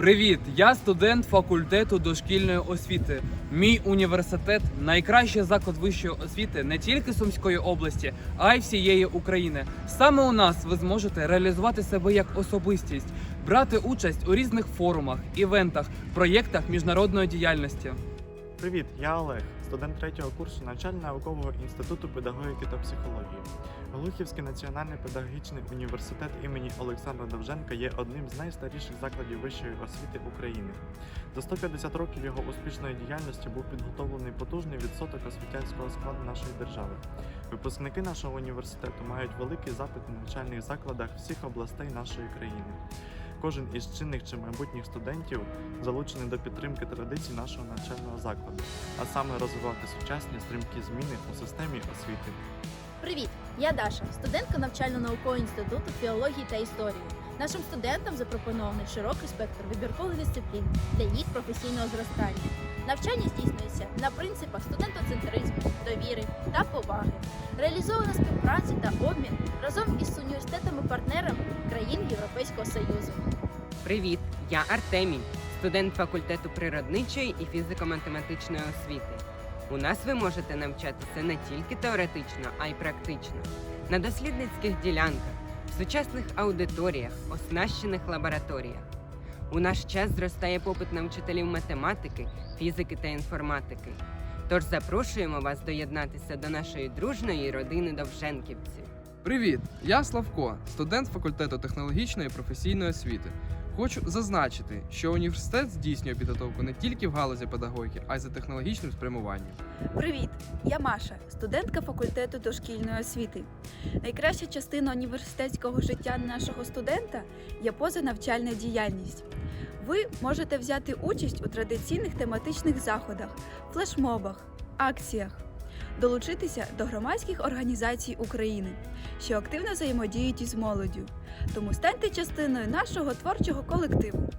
Привіт! Я студент факультету дошкільної освіти. Мій університет найкращий заклад вищої освіти не тільки Сумської області, а й всієї України. Саме у нас ви зможете реалізувати себе як особистість, брати участь у різних форумах, івентах, проєктах міжнародної діяльності. Привіт, я Олег, студент третього курсу навчально-наукового інституту педагогіки та психології. Глухівський національний педагогічний університет імені Олександра Довженка є одним з найстаріших закладів вищої освіти України. За 150 років його успішної діяльності був підготовлений потужний відсоток освітянського складу нашої держави. Випускники нашого університету мають великий запит у навчальних закладах всіх областей нашої країни. Кожен із чинних чи майбутніх студентів залучений до підтримки традицій нашого навчального закладу, а саме розвивати сучасні стрімкі зміни у системі освіти. Привіт! Я Даша, студентка навчально-наукового інституту філології та історії. Нашим студентам запропонований широкий спектр вибіркових дисциплін для їх професійного зростання. Навчання здійснюється на принципах студентоцентризму, довіри та поваги. Реалізована співпраця та обмін разом із університетами-партнерами країн Європейського Союзу. Привіт, я Артемій, студент факультету природничої і фізико-математичної освіти. У нас ви можете навчатися не тільки теоретично, а й практично. На дослідницьких ділянках, в сучасних аудиторіях, оснащених лабораторіях. У наш час зростає попит на вчителів математики, фізики та інформатики. Тож запрошуємо вас доєднатися до нашої дружної родини довженківців. Привіт! Я Славко, студент факультету технологічної і професійної освіти. Хочу зазначити, що університет здійснює підготовку не тільки в галузі педагогіки, а й за технологічним спрямуванням. Привіт! Я Маша, студентка факультету дошкільної освіти. Найкраща частина університетського життя нашого студента є позанавчальна діяльність. Ви можете взяти участь у традиційних тематичних заходах, флешмобах, акціях, долучитися до громадських організацій України, що активно взаємодіють із молоддю. Тому станьте частиною нашого творчого колективу.